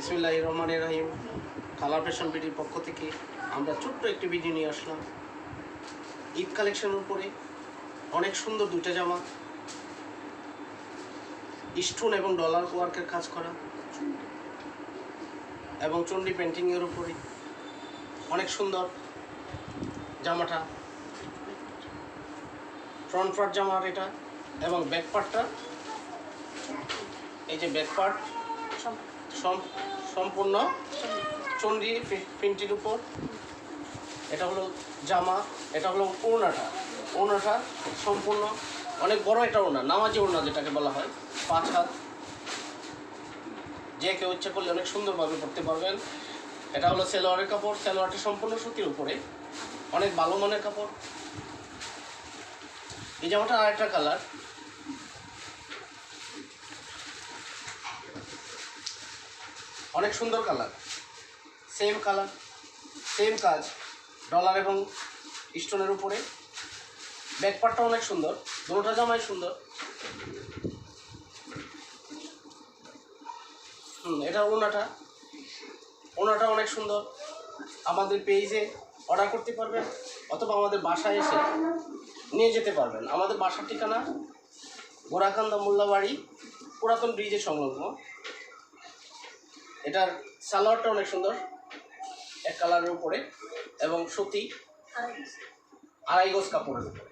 বিসমিল্লাহ রহমান রাহিম। কালার ফ্যাশন বিডির পক্ষ থেকে আমরা ছোট্ট একটি ভিডিও নিয়ে আসলাম। ঈদ কালেকশনের উপরে অনেক সুন্দর দুইটা জামা, স্টোন এবং ডলার ওয়ার্কের কাজ করা, এবং চণ্ডী পেন্টিংয়ের উপরে অনেক সুন্দর জামাটা। ফ্রন্ট পার্ট জামার এটা এবং ব্যাক পার্টটা এই যে ব্যাক পার্ট সম্পূর্ণ চন্ডি প্রিন্টের উপর। এটা হলো জামা, এটা হলো ওড়নাটা। ওড়নাটা সম্পূর্ণ অনেক বড় একটা ওড়না, নামাজি ওড়না যেটাকে বলা হয়, পাঁচ হাত। যে কেউ ইচ্ছা করলে অনেক সুন্দরভাবে করতে পারবেন। এটা হলো সেলোয়ারের কাপড়, সেলোয়ারটা সম্পূর্ণ সুতির উপরে। অনেক ভালো মানের কাপড়। এই জামাটা আরেকটা কালার অনেক সুন্দর কালার। সেম কালার সেম কাজ ডলার এবং স্টোনের উপরে। ব্যাকপারটা অনেক সুন্দর দুটোটা জামাই সুন্দর। হুম, এটা ওনাটা। ওনাটা অনেক সুন্দর। আমাদের পেজে অর্ডার করতে পারবেন, অথবা আমাদের বাসায় এসে নিয়ে যেতে পারবেন। আমাদের বাসার ঠিকানা গোরাকান্দা মোল্লাবাড়ি, পুরাতন ব্রিজের সংলগ্ন। এটার সালোয়ারটা অনেক সুন্দর। এক কালারের উপরে। এবং সুতি। আড়াই গজ কাপড়ের উপরে।